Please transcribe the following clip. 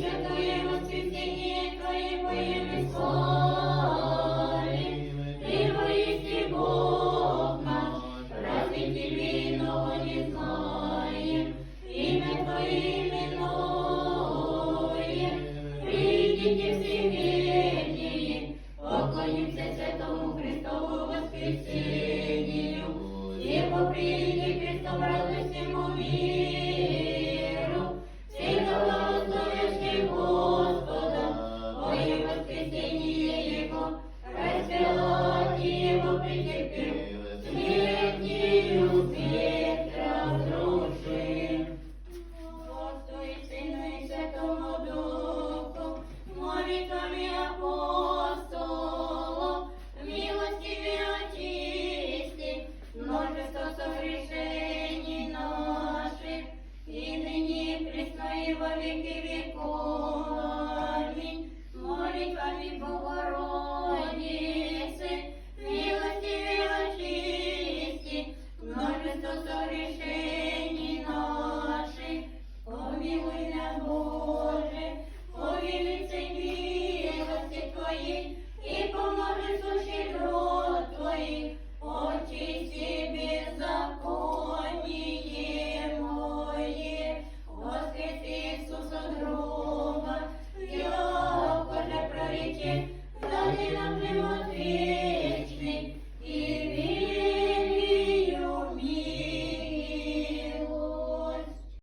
святує воскресіння Твоє поєми славі. Ти воїсти Бог наш, праздники війну не знаєм, ім'я Твоє іменуєм. Прийдіть всі вірні, поклонимся Святому Христову воскресению, и во веки веков. Аминь. Молитвами Богородицы, милостиве очисти, множество согрешений наших, помилуй нас, Боже,